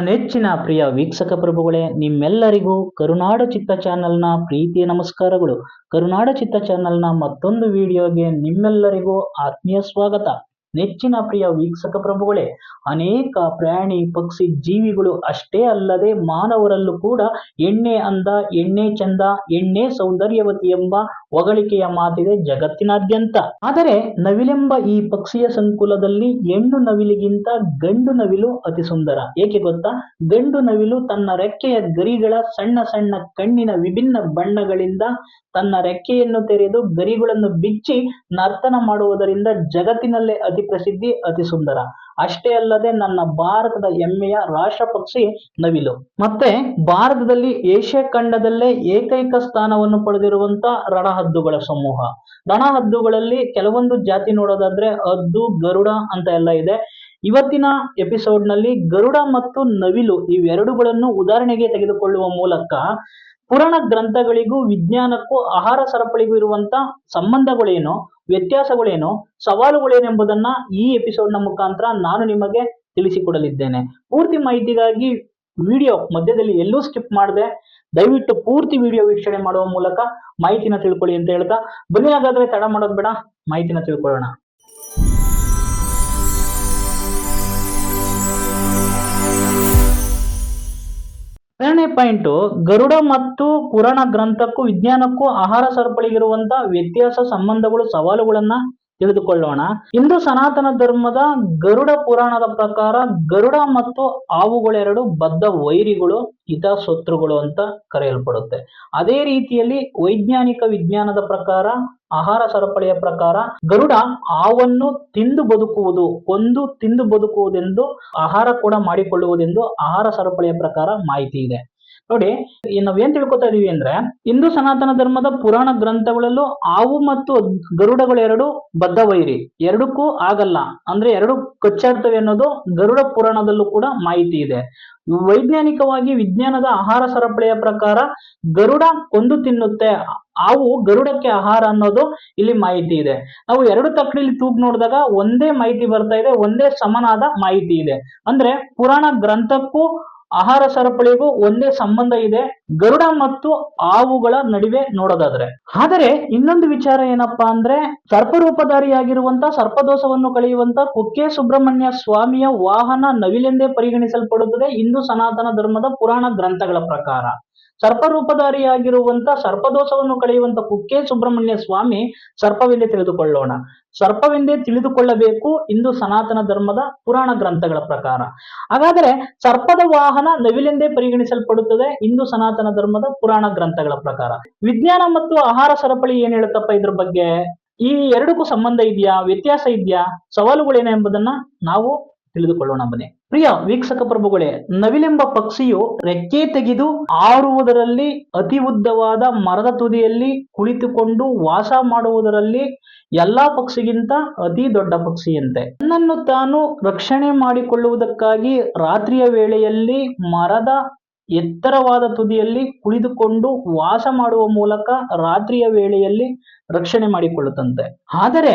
ನೆಚ್ಚಿನ ಪ್ರಿಯ ವೀಕ್ಷಕ ಪ್ರಭುಗಳೇ, ನಿಮ್ಮೆಲ್ಲರಿಗೂ ಕರುನಾಡ ಚಿತ್ತ ಚಾನೆಲ್ನ ಪ್ರೀತಿಯ ನಮಸ್ಕಾರಗಳು. ಕರುನಾಡ ಚಿತ್ತ ಚಾನೆಲ್ನ ಮತ್ತೊಂದು ವಿಡಿಯೋಗೆ ನಿಮ್ಮೆಲ್ಲರಿಗೂ ಆತ್ಮೀಯ ಸ್ವಾಗತ. ನೆಚ್ಚಿನ ಪ್ರಿಯ ವೀಕ್ಷಕ ಪ್ರಭುಗಳೇ, ಅನೇಕ ಪ್ರಾಣಿ, ಪಕ್ಷಿ, ಜೀವಿಗಳು ಅಷ್ಟೇ ಅಲ್ಲದೆ ಮಾನವರಲ್ಲೂ ಕೂಡ ಎಣ್ಣೆ ಅಂದ, ಎಣ್ಣೆ ಚಂದ, ಎಣ್ಣೆ ಸೌಂದರ್ಯವತಿ ಎಂಬ ಹೊಗಳಿಕೆಯ ಮಾತಿದೆ ಜಗತ್ತಿನಾದ್ಯಂತ. ಆದರೆ ನವಿಲೆಂಬ ಈ ಪಕ್ಷಿಯ ಸಂಕುಲದಲ್ಲಿ ಹೆಣ್ಣು ನವಿಲಿಗಿಂತ ಗಂಡು ನವಿಲು ಅತಿ ಸುಂದರ. ಏಕೆ ಗೊತ್ತಾ? ಗಂಡು ನವಿಲು ತನ್ನ ರೆಕ್ಕೆಯ ಗರಿಗಳ ಸಣ್ಣ ಸಣ್ಣ ಕಣ್ಣಿನ ವಿಭಿನ್ನ ಬಣ್ಣಗಳಿಂದ ತನ್ನ ರೆಕ್ಕೆಯನ್ನು ತೆರೆದು ಗರಿಗಳನ್ನು ಬಿಚ್ಚಿ ನರ್ತನ ಮಾಡುವುದರಿಂದ ಜಗತ್ತಿನಲ್ಲೇ ಅತಿ ಪ್ರಸಿದ್ಧಿ, ಅತಿ ಸುಂದರ. ಅಷ್ಟೇ ಅಲ್ಲದೆ ನನ್ನ ಭಾರತದ ಹೆಮ್ಮೆಯ ರಾಷ್ಟ್ರ ಪಕ್ಷಿ ನವಿಲು. ಮತ್ತೆ ಭಾರತದಲ್ಲಿ ಏಷ್ಯಾ ಖಂಡದಲ್ಲೇ ಏಕೈಕ ಸ್ಥಾನವನ್ನು ಪಡೆದಿರುವಂತ ರಣಹದ್ದುಗಳ ಸಮೂಹ. ರಣಹದ್ದುಗಳಲ್ಲಿ ಕೆಲವೊಂದು ಜಾತಿ ನೋಡೋದಾದ್ರೆ ಹದ್ದು, ಗರುಡ ಅಂತ ಎಲ್ಲ ಇದೆ. ಇವತ್ತಿನ ಎಪಿಸೋಡ್ನಲ್ಲಿ ಗರುಡ ಮತ್ತು ನವಿಲು ಇವೆರಡುಗಳನ್ನು ಉದಾಹರಣೆಗೆ ತೆಗೆದುಕೊಳ್ಳುವ ಮೂಲಕ ಪುರಾಣ ಗ್ರಂಥಗಳಿಗೂ ವಿಜ್ಞಾನಕ್ಕೂ ಆಹಾರ ಸರಪಳಿಗೂ ಇರುವಂತ ಸಂಬಂಧಗಳೇನು? ವ್ಯತ್ಯಾಸಗಳೇನು? ಸವಾಲುಗಳೇನೆಂಬುದನ್ನ ಈ ಎಪಿಸೋಡ್ನ ಮುಖಾಂತರ ನಾನು ನಿಮಗೆ ತಿಳಿಸಿಕೊಡಲಿದ್ದೇನೆ. ಪೂರ್ತಿ ಮಾಹಿತಿಗಾಗಿ ವಿಡಿಯೋ ಮಧ್ಯದಲ್ಲಿ ಎಲ್ಲೂ ಸ್ಕಿಪ್ ಮಾಡದೆ. ದಯವಿಟ್ಟು ಪೂರ್ತಿ ವಿಡಿಯೋ ವೀಕ್ಷಣೆ ಮಾಡುವ ಮೂಲಕ ಮಾಹಿತಿನ ತಿಳ್ಕೊಳ್ಳಿ ಅಂತ ಹೇಳ್ತಾ. ಬನ್ನಿ ಹಾಗಾದ್ರೆ ತಡ ಮಾಡೋದು ಬೇಡ, ಮಾಹಿತಿನ ತಿಳ್ಕೊಳ್ಳೋಣ. ಪಾಯಿಂಟ್, ಗರುಡ ಮತ್ತು ಪುರಾಣ ಗ್ರಂಥಕ್ಕೂ ವಿಜ್ಞಾನಕ್ಕೂ ಆಹಾರ ಸರಪಳಿಗಿರುವಂತಹ ವ್ಯತ್ಯಾಸ ಸಂಬಂಧಗಳು ಸವಾಲುಗಳನ್ನ ತಿಳಿದುಕೊಳ್ಳೋಣ ಇಂದು ಸನಾತನ ಧರ್ಮದ ಗರುಡ ಪುರಾಣದ ಪ್ರಕಾರ ಗರುಡ ಮತ್ತು ಹಾವುಗಳೆರಡು ಬದ್ಧ ವೈರಿಗಳು ಹಿತಶತ್ರುಗಳು ಅಂತ ಕರೆಯಲ್ಪಡುತ್ತೆ. ಅದೇ ರೀತಿಯಲ್ಲಿ ವೈಜ್ಞಾನಿಕ ವಿಜ್ಞಾನದ ಪ್ರಕಾರ, ಆಹಾರ ಸರಪಳಿಯ ಪ್ರಕಾರ ಗರುಡ ಹಾವನ್ನು ತಿಂದು ಬದುಕುವುದು ಕೊಂದು ತಿಂದು ಬದುಕುವುದೆಂದು, ಆಹಾರ ಕೂಡ ಮಾಡಿಕೊಳ್ಳುವುದೆಂದು ಆಹಾರ ಸರಪಳಿಯ ಪ್ರಕಾರ ಮಾಹಿತಿ ಇದೆ. ನೋಡಿ ನಾವ್ ನಾವೇನ್ ತಿಳ್ಕೊತಾ ಇದೀವಿ ಅಂದ್ರೆ, ಹಿಂದೂ ಸನಾತನ ಧರ್ಮದ ಪುರಾಣ ಗ್ರಂಥಗಳಲ್ಲೂ ಹಾವು ಮತ್ತು ಗರುಡಗಳೆರಡು ಬದ್ಧ ವೈರಿ ಎರಡಕ್ಕೂ ಆಗಲ್ಲ. ಅಂದ್ರೆ ಎರಡು ಕಚ್ಚಾಡ್ತವೆ ಅನ್ನೋದು ಗರುಡ ಪುರಾಣದಲ್ಲೂ ಕೂಡ ಮಾಹಿತಿ ಇದೆ. ವೈಜ್ಞಾನಿಕವಾಗಿ ವಿಜ್ಞಾನದ ಆಹಾರ ಸರಪಳಿಯ ಪ್ರಕಾರ ಗರುಡ ಕೊಂದು ತಿನ್ನುತ್ತೆ. ಹಾವು ಗರುಡಕ್ಕೆ ಆಹಾರ ಅನ್ನೋದು ಇಲ್ಲಿ ಮಾಹಿತಿ ಇದೆ. ನಾವು ಎರಡು ತಕ್ಕಡಿಲಿ ತೂಗ್ ನೋಡಿದಾಗ ಒಂದೇ ಮಾಹಿತಿ ಬರ್ತಾ ಇದೆ, ಒಂದೇ ಸಮನಾದ ಮಾಹಿತಿ ಇದೆ. ಅಂದ್ರೆ ಪುರಾಣ ಗ್ರಂಥಕ್ಕೂ ಆಹಾರ ಸರಪಳಿಗೂ ಒಂದೇ ಸಂಬಂಧ ಇದೆ ಗರುಡ ಮತ್ತು ಹಾವುಗಳ ನಡುವೆ ನೋಡೋದಾದ್ರೆ. ಆದರೆ ಇನ್ನೊಂದು ವಿಚಾರ ಏನಪ್ಪಾ ಅಂದ್ರೆ ಸರ್ಪರೂಪಧಾರಿಯಾಗಿರುವಂತ ಸರ್ಪದೋಷವನ್ನು ಕಳೆಯುವಂತ ಕುಕ್ಕೆ ಸುಬ್ರಹ್ಮಣ್ಯ ಸ್ವಾಮಿಯ ವಾಹನ ನವಿಲೆಂದೇ ಪರಿಗಣಿಸಲ್ಪಡುತ್ತದೆ ಹಿಂದೂ ಸನಾತನ ಧರ್ಮದ ಪುರಾಣ ಗ್ರಂಥಗಳ ಪ್ರಕಾರ. ಸರ್ಪರೂಪಧಾರಿಯಾಗಿರುವಂತ ಸರ್ಪದೋಷವನ್ನು ಕಳೆಯುವಂತ ಕುಕ್ಕೆ ಸುಬ್ರಹ್ಮಣ್ಯ ಸ್ವಾಮಿ ಸರ್ಪವೆಂದೇ ತಿಳಿದುಕೊಳ್ಳೋಣ. ಸರ್ಪವೆಂದೇ ತಿಳಿದುಕೊಳ್ಳಬೇಕು ಇಂದು ಸನಾತನ ಧರ್ಮದ ಪುರಾಣ ಗ್ರಂಥಗಳ ಪ್ರಕಾರ. ಹಾಗಾದರೆ ಸರ್ಪದ ವಾಹನ ನವಿಲೆಂದೇ ಪರಿಗಣಿಸಲ್ಪಡುತ್ತದೆ ಇಂದು ಸನಾತನ ಧರ್ಮದ ಪುರಾಣ ಗ್ರಂಥಗಳ ಪ್ರಕಾರ. ವಿಜ್ಞಾನ ಮತ್ತು ಆಹಾರ ಸರಪಳಿ ಏನ್ ಹೇಳುತ್ತಪ್ಪ ಇದ್ರ ಬಗ್ಗೆ? ಈ ಎರಡಕ್ಕೂ ಸಂಬಂಧ ಇದೆಯಾ? ವ್ಯತ್ಯಾಸ ಇದೆಯಾ? ಸವಾಲುಗಳೇನು ಎಂಬುದನ್ನ ನಾವು ತಿಳಿದುಕೊಳ್ಳೋಣ ಬನ್ನಿ. ಪ್ರಿಯ ವೀಕ್ಷಕ ಪ್ರಭುಗಳೇ, ನವಿಲೆಂಬ ಪಕ್ಷಿಯು ರೆಕ್ಕೆ ತೆಗೆದು ಆರುವುದರಲ್ಲಿ, ಅತಿ ಉದ್ದವಾದ ಮರದ ತುದಿಯಲ್ಲಿ ಕುಳಿತುಕೊಂಡು ವಾಸ ಮಾಡುವುದರಲ್ಲಿ ಎಲ್ಲಾ ಪಕ್ಷಿಗಿಂತ ಅತಿ ದೊಡ್ಡ ಪಕ್ಷಿಯಂತೆ. ತನ್ನನ್ನು ತಾನು ರಕ್ಷಣೆ ಮಾಡಿಕೊಳ್ಳುವುದಕ್ಕಾಗಿ ರಾತ್ರಿಯ ವೇಳೆಯಲ್ಲಿ ಮರದ ಎತ್ತರವಾದ ತುದಿಯಲ್ಲಿ ಕುಳಿತುಕೊಂಡು ವಾಸ ಮಾಡುವ ಮೂಲಕ ರಾತ್ರಿಯ ವೇಳೆಯಲ್ಲಿ ರಕ್ಷಣೆ ಮಾಡಿಕೊಳ್ಳುತ್ತಂತೆ. ಆದರೆ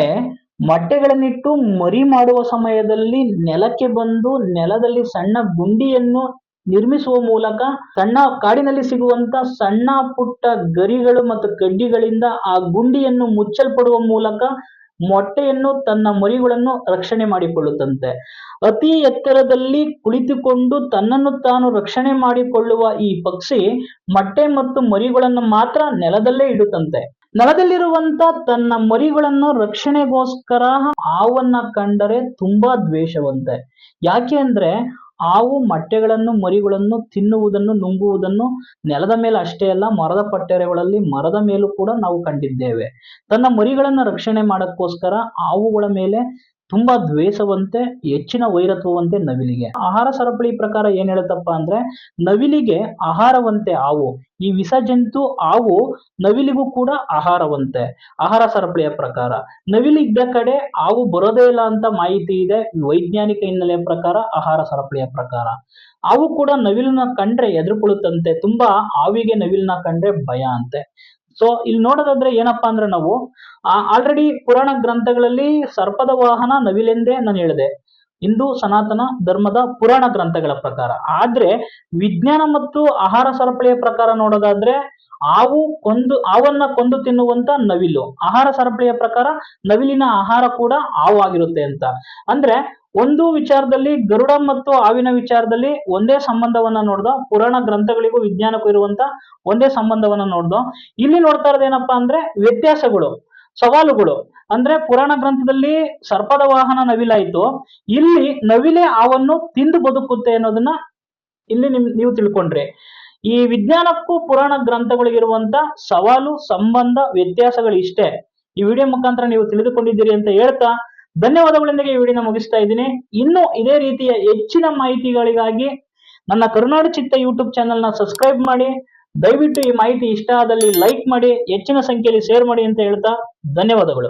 ಮೊಟ್ಟೆಗಳನ್ನಿಟ್ಟು ಮರಿ ಮಾಡುವ ಸಮಯದಲ್ಲಿ ನೆಲಕ್ಕೆ ಬಂದು ನೆಲದಲ್ಲಿ ಸಣ್ಣ ಗುಂಡಿಯನ್ನು ನಿರ್ಮಿಸುವ ಮೂಲಕ ಸಣ್ಣ ಕಾಡಿನಲ್ಲಿ ಸಿಗುವಂತ ಸಣ್ಣ ಪುಟ್ಟ ಗರಿಗಳು ಮತ್ತು ಕಡ್ಡಿಗಳಿಂದ ಆ ಗುಂಡಿಯನ್ನು ಮುಚ್ಚಲ್ಪಡುವ ಮೂಲಕ ಮೊಟ್ಟೆಯನ್ನು ತನ್ನ ಮರಿಗಳನ್ನು ರಕ್ಷಣೆ ಮಾಡಿಕೊಳ್ಳುತ್ತಂತೆ. ಅತಿ ಎತ್ತರದಲ್ಲಿ ಕುಳಿತುಕೊಂಡು ತನ್ನನ್ನು ತಾನು ರಕ್ಷಣೆ ಮಾಡಿಕೊಳ್ಳುವ ಈ ಪಕ್ಷಿ ಮೊಟ್ಟೆ ಮತ್ತು ಮರಿಗಳನ್ನು ಮಾತ್ರ ನೆಲದಲ್ಲೇ ಇಡುತ್ತಂತೆ. ನೆಲದಲ್ಲಿರುವಂತ ತನ್ನ ಮರಿಗಳನ್ನು ರಕ್ಷಣೆಗೋಸ್ಕರ ಹಾವನ್ನ ಕಂಡರೆ ತುಂಬಾ ದ್ವೇಷವಂತೆ. ಯಾಕೆ ಅಂದ್ರೆ ಹಾವು ಮೊಟ್ಟೆಗಳನ್ನು, ಮರಿಗಳನ್ನು, ತಿನ್ನುವುದನ್ನು, ನುಂಗುವುದನ್ನು ನೆಲದ ಮೇಲೆ ಅಷ್ಟೇ ಅಲ್ಲ, ಮರದ ಪಟ್ಟೆರೆಗಳಲ್ಲಿ ಮರದ ಮೇಲೂ ಕೂಡ ನಾವು ಕಂಡಿದ್ದೇವೆ. ತನ್ನ ಮರಿಗಳನ್ನ ರಕ್ಷಣೆ ಮಾಡಕ್ಕೋಸ್ಕರ ಹಾವುಗಳ ಮೇಲೆ ತುಂಬಾ ದ್ವೇಷವಂತೆ, ಹೆಚ್ಚಿನ ವೈರತ್ವವಂತೆ ನವಿಲಿಗೆ. ಆಹಾರ ಸರಪಳಿ ಪ್ರಕಾರ ಏನ್ ಹೇಳುತ್ತಪ್ಪ ಅಂದ್ರೆ, ನವಿಲಿಗೆ ಆಹಾರವಂತೆ ಹಾವು, ಈ ವಿಷ ಜಂತು ಹಾವು ನವಿಲಿಗೂ ಕೂಡ ಆಹಾರವಂತೆ, ಆಹಾರ ಸರಪಳಿಯ ಪ್ರಕಾರ. ನವಿಲಿದ್ದ ಕಡೆ ಹಾವು ಬರೋದೇ ಇಲ್ಲ ಅಂತ ಮಾಹಿತಿ ಇದೆ ವೈಜ್ಞಾನಿಕ ಹಿನ್ನೆಲೆಯ ಪ್ರಕಾರ ಆಹಾರ ಸರಪಳಿಯ ಪ್ರಕಾರ. ಹಾವು ಕೂಡ ನವಿಲನ್ನ ಕಂಡ್ರೆ ಎದುರುಕೊಳ್ಳುತ್ತಂತೆ, ತುಂಬಾ ಹಾವಿಗೆ ನವಿಲನ್ನ ಕಂಡ್ರೆ ಭಯ ಅಂತೆ. ಸೊ ಇಲ್ಲಿ ನೋಡೋದಾದ್ರೆ ಏನಪ್ಪಾ ಅಂದ್ರೆ ನಾವು ಆಲ್ರೆಡಿ ಪುರಾಣ ಗ್ರಂಥಗಳಲ್ಲಿ ಸರ್ಪದ ವಾಹನ ನವಿಲೆಂದೇ ನಾನು ಹೇಳಿದೆ. ಹಿಂದೂ, ಸನಾತನ ಧರ್ಮದ ಪುರಾಣ ಗ್ರಂಥಗಳ ಪ್ರಕಾರ. ಆದ್ರೆ ವಿಜ್ಞಾನ ಮತ್ತು ಆಹಾರ ಸರಪಳಿಯ ಪ್ರಕಾರ ನೋಡೋದಾದ್ರೆ ಹಾವು ಕೊಂದು, ಹಾವನ್ನ ಕೊಂದು ತಿನ್ನುವಂತ ನವಿಲು. ಆಹಾರ ಸರಪಳಿಯ ಪ್ರಕಾರ ನವಿಲಿನ ಆಹಾರ ಕೂಡ ಹಾವು ಆಗಿರುತ್ತೆ ಅಂತ. ಅಂದ್ರೆ ಒಂದು ವಿಚಾರದಲ್ಲಿ, ಗರುಡ ಮತ್ತು ಹಾವಿನ ವಿಚಾರದಲ್ಲಿ ಒಂದೇ ಸಂಬಂಧವನ್ನ ನೋಡ್ದ, ಪುರಾಣ ಗ್ರಂಥಗಳಿಗೂ ವಿಜ್ಞಾನಕ್ಕೂ ಇರುವಂತ ಒಂದೇ ಸಂಬಂಧವನ್ನ ನೋಡ್ದು. ಇಲ್ಲಿ ನೋಡ್ತಾ ಇರೋದೇನಪ್ಪಾ ಅಂದ್ರೆ ವ್ಯತ್ಯಾಸಗಳು, ಸವಾಲುಗಳು. ಅಂದ್ರೆ ಪುರಾಣ ಗ್ರಂಥದಲ್ಲಿ ಸರ್ಪದ ವಾಹನ ನವಿಲಾಯ್ತು. ಇಲ್ಲಿ ನವಿಲೆ ಹಾವನ್ನು ತಿಂದು ಬದುಕುತ್ತೆ ಅನ್ನೋದನ್ನ ಇಲ್ಲಿ ನಿಮ್, ನೀವು ತಿಳ್ಕೊಂಡ್ರಿ. ಈ ವಿಜ್ಞಾನಕ್ಕೂ ಪುರಾಣ ಗ್ರಂಥಗಳಿಗಿರುವಂತ ಸವಾಲು, ಸಂಬಂಧ, ವ್ಯತ್ಯಾಸಗಳು ಇಷ್ಟೇ. ಈ ವಿಡಿಯೋ ಮುಖಾಂತರ ನೀವು ತಿಳಿದುಕೊಂಡಿದ್ದೀರಿ ಅಂತ ಹೇಳ್ತಾ ಧನ್ಯವಾದಗಳೊಂದಿಗೆ ಈ ವಿಡಿಯೋನ ಮುಗಿಸ್ತಾ ಇದ್ದೀನಿ. ಇನ್ನು ಇದೇ ರೀತಿಯ ಹೆಚ್ಚಿನ ಮಾಹಿತಿಗಳಿಗಾಗಿ ನನ್ನ ಕರುನಾಡು ಚಿತ್ತ ಯೂಟ್ಯೂಬ್ ಚಾನೆಲ್ನ ಸಬ್ಸ್ಕ್ರೈಬ್ ಮಾಡಿ. ದಯವಿಟ್ಟು ಈ ಮಾಹಿತಿ ಇಷ್ಟ ಆದಲ್ಲಿ ಲೈಕ್ ಮಾಡಿ, ಹೆಚ್ಚಿನ ಸಂಖ್ಯೆಯಲ್ಲಿ ಶೇರ್ ಮಾಡಿ ಅಂತ ಹೇಳ್ತಾ ಧನ್ಯವಾದಗಳು.